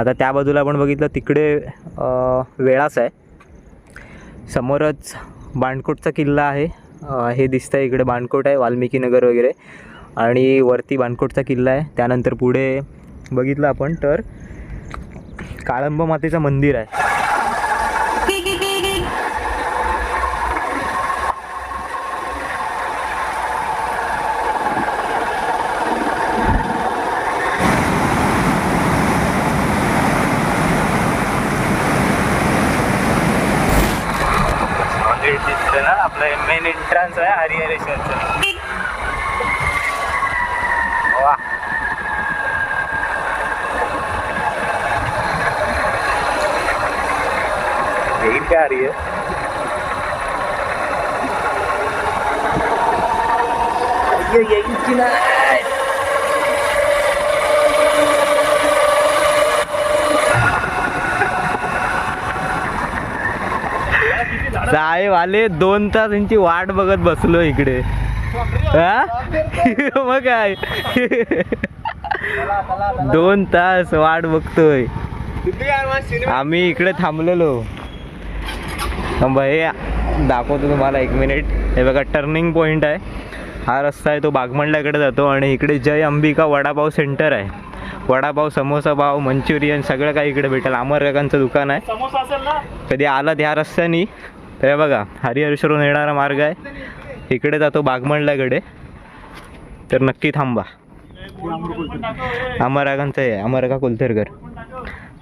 आता त्या बाजूला आपण बघितलं तिकडे वेळाच आहे. समोरच बाणकोटचा किल्ला आहे. हे दिसतं आहे इकडे बाणकोट आहे वाल्मिकी नगर वगैरे. आणि वरती बाणकोटचा किल्ला आहे. त्यानंतर पुढे बघितलं आपण तर काळंब मातेचं मंदिर आहे मंदिर दिसतं ना आपलं मेन एंट्रन्स आहे हरिहरेश्वरचं वा. येईल का हरिहर येईल की नाही जाय वाले दोन तास यांची वाट बघत बसलो इकडे. मग काय? दोन तास वाट बघतोय. आम्ही इकडे थांबलेलो. थांबा, हे दाखवतो तुम्हाला एक मिनिट. हे बघा टर्निंग पॉईंट आहे. हा रस्ता आहे तो बागमंडल्याकडे जातो आणि इकडे जय अंबिका वडापाव सेंटर आहे. वडापाव समोसा पाव मंचुरियन सगळं काही इकडे भेटेल. अमर काकांचं दुकान आहे. कधी आलात ह्या रस्त्यानी? तर हे बघा हरिहरेश्वरून येणारा मार्ग आहे. इकडे जातो बागमंडल्याकडे तर नक्की थांबा. अमरागांचं आहे अमरका कुलथेरकर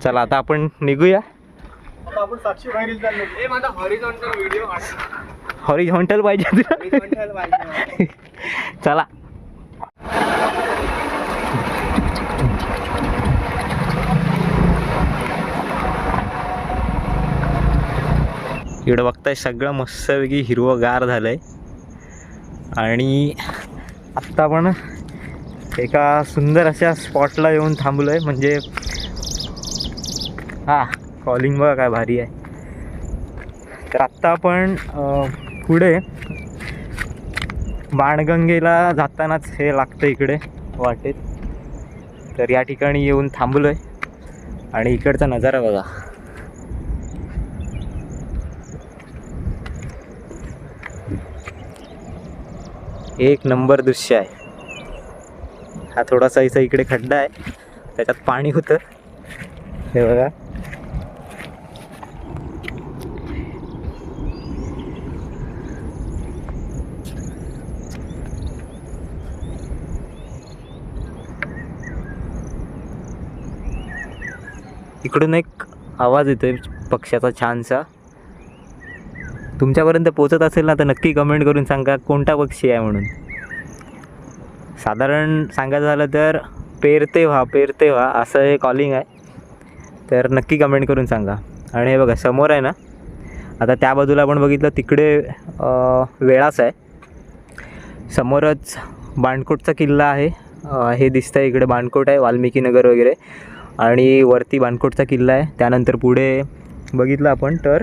चला आता आपण निघूया. हॉरिझॉन्टल व्हिडिओ हॉरिझॉन्टल पाहिजे. चला. इकडं बघताय सगळं मस्तपैकी हिरवंगार आहे आणि आत्ता आपण एका सुंदर अशा स्पॉटला येऊन थांबलो आहे म्हणजे हा कॉलिंग बघा काय भारी आहे. तर आत्ता आपण पुढे बाणगंगेला जातानाच हे लागतं इकडे वाटेत. तर या ठिकाणी येऊन थांबलो आहे आणि इकडचा नजारा बघा. एक नंबर दृश्य आहे. हा थोडासा इथं इकडे खड्डा आहे. त्याच्यात पाणी होतं. हे बघा. इकडून एक आवाज येतोय पक्ष्याचा छानसा. तुमच्यापर्यंत पोचत असेल ना तर नक्की कमेंट करून सांगा कोणता पक्षी आहे म्हणून. साधारण सांगायचं झालं तर पेरते व्हा पेरते व्हा असं हे कॉलिंग आहे. तर नक्की कमेंट करून सांगा. आणि हे बघा समोर आहे ना आता त्या बाजूला आपण बघितलं तिकडे वेळाच आहे. समोरच बाणकोटचा किल्ला आहे. हे दिसतं आहे इकडे बाणकोट आहे वाल्मिकी नगर वगैरे. आणि वरती बाणकोटचा किल्ला आहे. त्यानंतर पुढे बघितलं आपण तर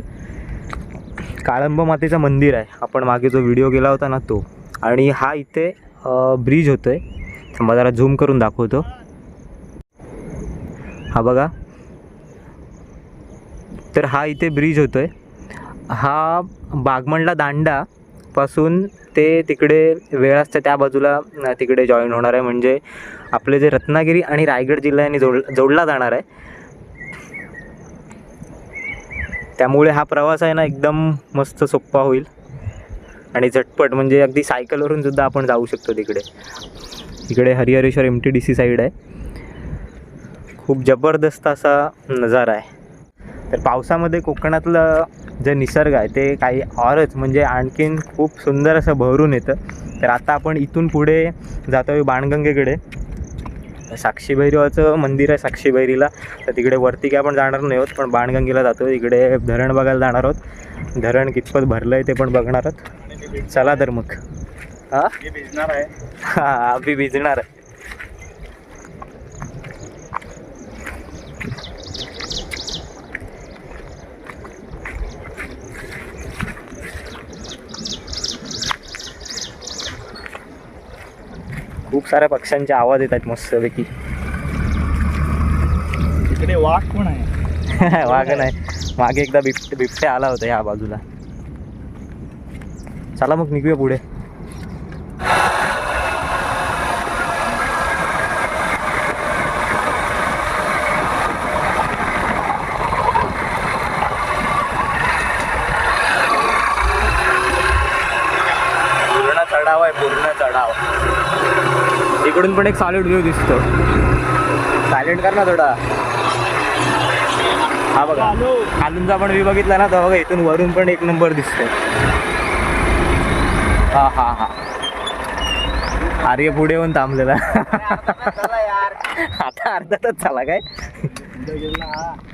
काळंब मातेचं मंदिर आहे. आपण मागे जो व्हिडिओ केला होता ना तो. आणि हा इथे ब्रिज होतो आहे थांबा जरा झूम करून दाखवतो. हा बघा. तर हा इथे ब्रिज होतो आहे हा बागमंडला दांडा पासून ते तिकडे वेळ असते त्या बाजूला तिकडे जॉईन होणार आहे. म्हणजे आपले जे रत्नागिरी आणि रायगड जिल्ह्याने जोड जोडला जाणार आहे. त्यामुळे हा प्रवास आहे ना एकदम मस्त सोप्पा होईल. आणि झटपट म्हणजे अगदी सायकलवरून सुद्धा आपण जाऊ शकतो तिकडे. इकडे Harihareshwar M T D C side आहे. खूप जबरदस्त असा नजारा आहे. तर पावसामध्ये कोकणातलं जे निसर्ग आहे ते काही औरच म्हणजे आणखीन खूप सुंदर असं भरून येतं. तर आता आपण इथून पुढे जातो आहे बाणगंगेकडे. साक्षी भैरवाचं मंदिर आहे साक्षी भैरीला तर तिकडे वरती काय आपण जाणार नाही आहोत पण बाणगंगेला जातो इकडे धरण बघायला जाणार आहोत. धरण कितपत भरलं आहे ते पण बघणार आहोत. चला तर मग. हां? हे भिजणार आहे. हां आम्ही भिजणार आहे. साऱ्या पक्ष्यांचे आवाज येत आहेत मस्तपैकी. इकडे वाघ पण आहे. वाघ नाही. मागे एकदा बिबट बिबट्या आला होता या बाजूला. चला मग निघूया पुढे पूर्ण चढाव आहे पूर्ण चढाव इकडून पण एक सॉलिड व्ह्यू दिसतो. सायलेंट कर ना थोडा. हा बघा. खालूनचा पण व्ह्यू बघितला ना तर बघा इथून वरून पण एक नंबर दिसतोय. हा हा हा. आर्य पुढे येऊन थांबलेला. आता अर्धा तास झाला काय?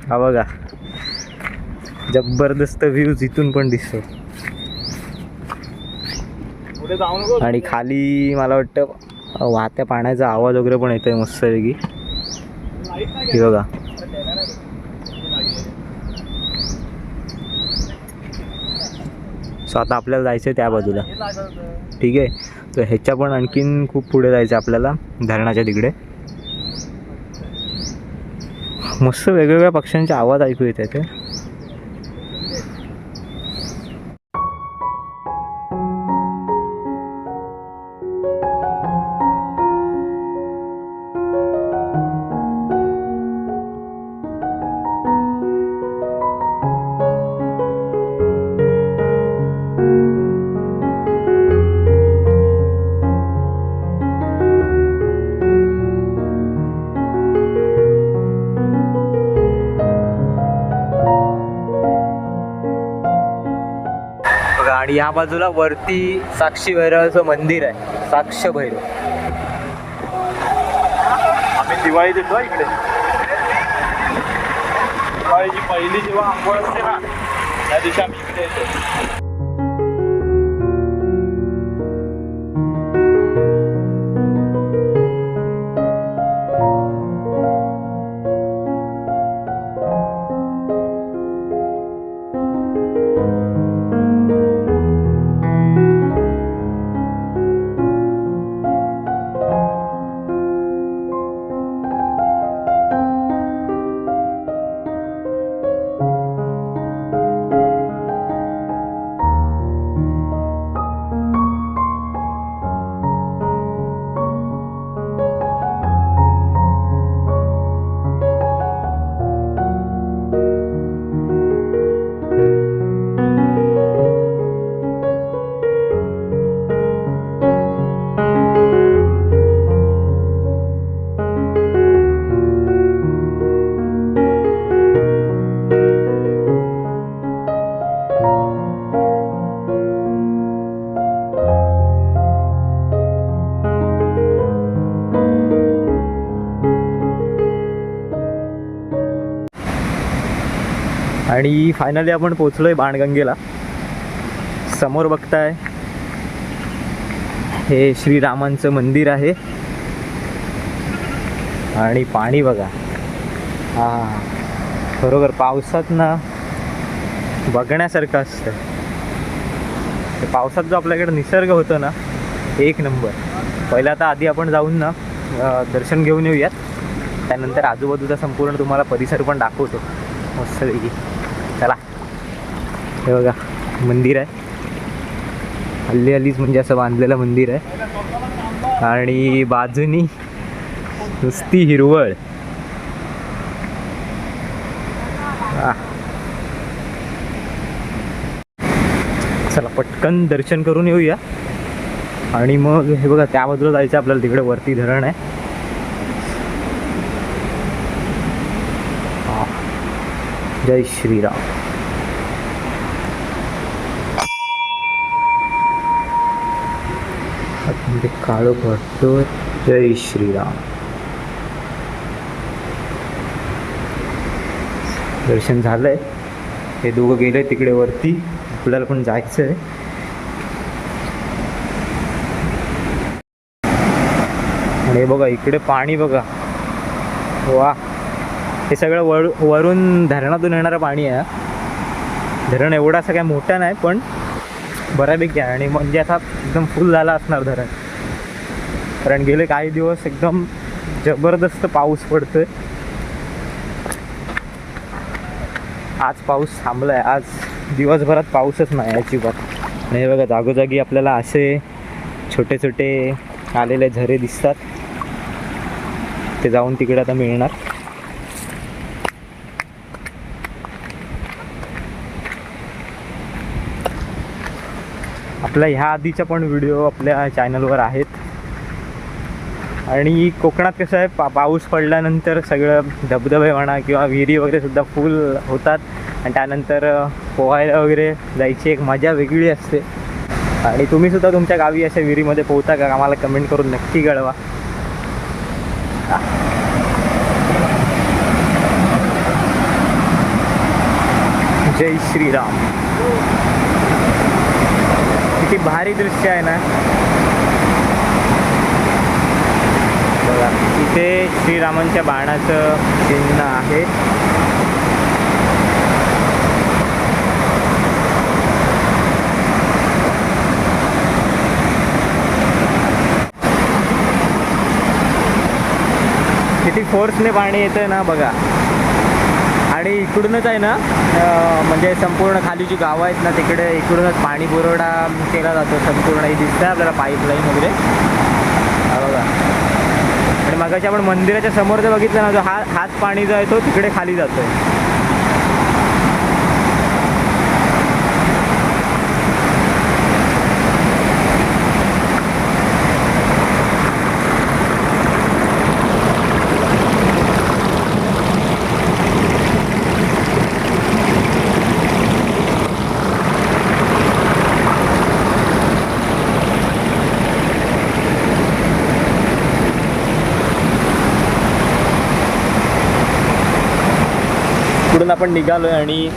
हा बघा. जबरदस्त व्ह्यूज इथून पण दिसतो. पुढे जाऊ नको. आणि खाली मला वाटतं वाहत्या पाण्याचा आवाज वगैरे पण येतोय मस्त वेगळी हे बघा. सो आता आपल्याला जायचं आहे त्या बाजूला. ठीक आहे? तर ह्याच्या पण आणखीन खूप पुढे जायचं आहे आपल्याला धरणाच्या तिकडे. मस्त वेगवेगळ्या पक्ष्यांचे आवाज ऐकू येत ते या बाजूला वरती साक्षी भैरवाचं मंदिर आहे. साक्ष भैरव. आम्ही दिवाळी देतो इकडे. दिवाळीची पहिली जेव्हा आंघोळ असते ना त्या दिवशी आम्ही इकडे येतो. आणि फायनली आपण पोचलोय बाणगंगेला. समोर बघताय हे श्रीरामांचं मंदिर आहे. आणि पाणी बघा. हा बरोबर पावसात ना बघण्यासारखं असतं. पावसात जो आपल्याकडे निसर्ग होतो ना एक नंबर. पहिला तर आधी आपण जाऊन ना दर्शन घेऊन येऊयात. त्यानंतर आजूबाजूचा संपूर्ण तुम्हाला परिसर पण दाखवतो. मस्तपैकी हे बघा मंदिर आहे. हल्ली हल्लीच म्हणजे असं बांधलेलं मंदिर आहे. आणि बाजूनी नुसती हिरवळ. चला पटकन दर्शन करून येऊया. आणि मग हे बघा त्या बाजूला जायचं आपल्याला. तिकडे वरती धरण आहे. जय श्रीराम. आतमध्ये काळं भरतो जय श्रीराम. दर्शन झालंय. हे दोघं गेले तिकडे वरती. आपल्याला पण जायचं आहे आणि हे बघा इकडे पाणी बघा. वा. हे सगळं वर वरून धरणातून येणारं पाणी आहे. धरण एवढा असं काय मोठा नाही पण बऱ्यापैकी आहे. आणि म्हणजे आता एकदम फुल झाला असणार धरण. कारण गेले काही दिवस एकदम जबरदस्त पाऊस पडतोय. आज पाऊस थांबला आहे आज दिवसभरात पाऊसच नाही अजिबात. नाही बघा जागोजागी आपल्याला असे छोटे छोटे आलेले झरे दिसतात. ते जाऊन तिकडे आता मिळणार. आपल्या ह्या आधीच्या पण व्हिडिओ आपल्या चॅनलवर आहेत. आणि कोकणात कसं आहे पा पाऊस पडल्यानंतर सगळं धबधबे म्हणा किंवा विहिरी वगैरे सुद्धा फुल होतात. आणि त्यानंतर पोहायला वगैरे जायची एक मजा वेगळी असते. आणि तुम्ही सुद्धा तुमच्या गावी अशा विहिरीमध्ये पोहता का? आम्हाला कमेंट करून नक्की कळवा. जय श्रीराम. भारी दृश्य आहे ना. बघा इथे श्रीरामांच्या बाणाचं चिन्ह आहे. किती फोर्सने पाणी येतं ना बघा. आणि इकडूनच आहे ना म्हणजे संपूर्ण खाली जी गावं आहेत ना तिकडे इकडूनच पाणी पुरवठा केला जातो संपूर्ण हे दिसतं आपल्याला पाईपलाईन वगैरे. बघा. आणि मगाशी आपण मंदिराच्या समोर जर बघितलं ना जो हा हाच पाणी जो आहे तो तिकडे खाली जातो आहे आपण निघालोय आणि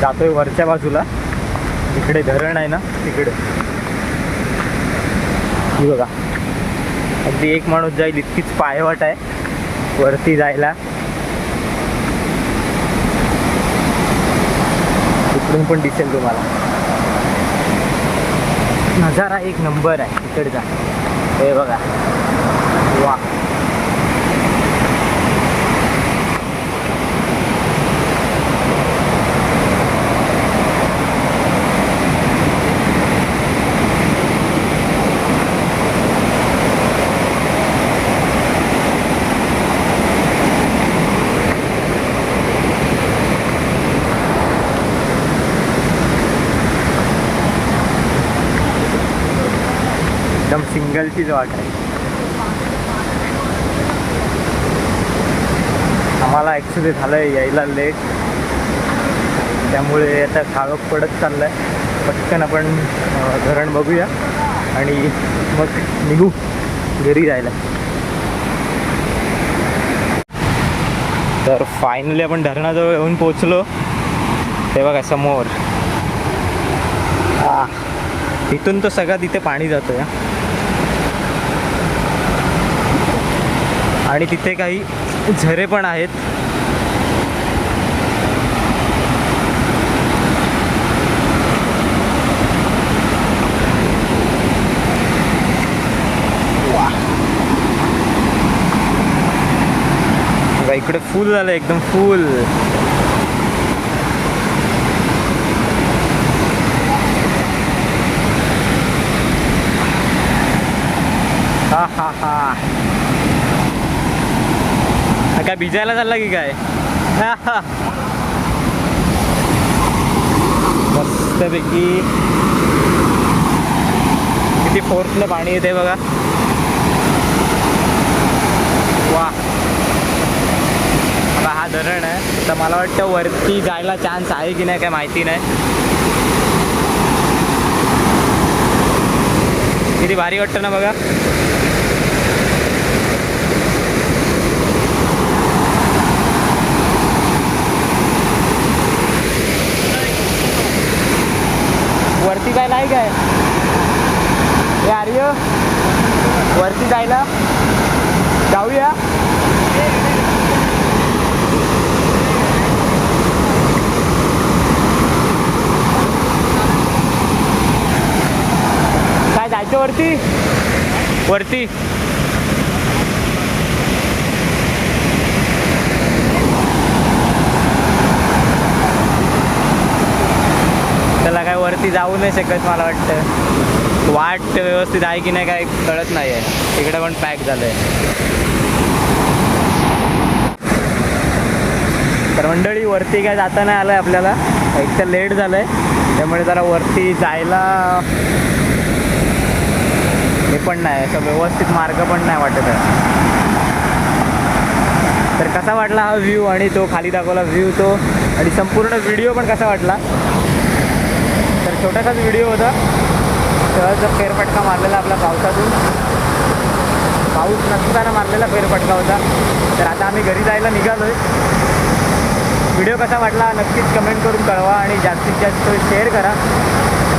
जातोय वरच्या बाजूला. तिकडे धरण आहे ना तिकडे. ही बघा. अगदी एक माणूस जाईल इतकीच पायवाट आहे. वरती जायला. इकडून पण दिसेल तुम्हाला. नजारा एक नंबर आहे इकडचा हे बघा. वा एकदम वाट आहे. आम्हाला ॲक्च्युली झालं आहे यायला लेट त्यामुळे आता काळोख पडत चाललं आहे पटकन आपण धरण बघूया. आणि मग निघू घरी जायला. तर फायनली आपण धरणाजवळ येऊन पोचलो ते बघा समोर. आ, इथून तर सगळं तिथे पाणी जातं या आणि तिथे काही झरे पण आहेत. इकडे फुल झालं एकदम फुल. हा हा हा, काय भिजायला चालला की काय? मस्तपैकी किती फोर्सनं पाणी येते बघा. वा. आता हा धरण आहे. तर मला वाटतं वरती जायला चान्स आहे की नाही काय माहिती नाही. किती भारी वाटतं ना बघा. वरती काय नाही काय? हे आर्य वरती जायला? जाऊया. काय जायचं वरती? वरती. वरती जाऊ नाही शकत मला वाटतं. वाट व्यवस्थित आहे की नाही काय कळत नाही आहे इकडं पण पॅक झालं आहे तर मंडळी वरती काय जाता नाही आलं आहे आपल्याला. एक तर लेट झालं आहे त्यामुळे जरा वरती जायला हे पण नाही. असं व्यवस्थित मार्ग पण नाही वाटत आहे. तर कसा वाटला हा व्ह्यू आणि तो खाली दाखवला व्ह्यू तो. आणि संपूर्ण व्हिडिओ पण कसा वाटला? छोटासाच व्हिडिओ होता. सहज फेरफटका मारलेला आपला पावसातून. पाऊस नसताना मारलेला फेरफटका होता. तर आता आम्ही घरी जायला निघालो आहे व्हिडिओ कसा वाटला नक्कीच कमेंट करून कळवा आणि जास्तीत जास्त शेअर करा.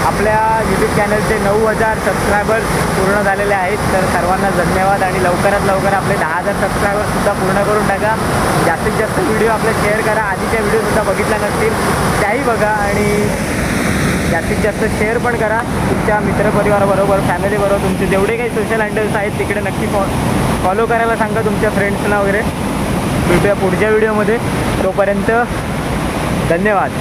आपल्या यूट्यूब चॅनलचे नऊ हजार सबस्क्रायबर्स पूर्ण झालेले आहेत. तर सर्वांना धन्यवाद आणि लवकरात लवकर आपले दहा हजार सबस्क्रायबर्ससुद्धा पूर्ण करून टाका. जास्तीत जास्त व्हिडिओ आपले शेअर करा. आधीच्या व्हिडिओसुद्धा बघितल्या नसतील त्याही बघा आणि जास्तीत जास्त शेअर पण करा. तुमच्या मित्रपरिवाराबरोबर फॅमिलीबरोबर तुमचे जेवढे काही सोशल हँडल्स आहेत तिकडे नक्की फॉ फॉलो करायला सांगा तुमच्या फ्रेंड्सना वगैरे. भेटूया पुढच्या व्हिडिओमध्ये तोपर्यंत धन्यवाद.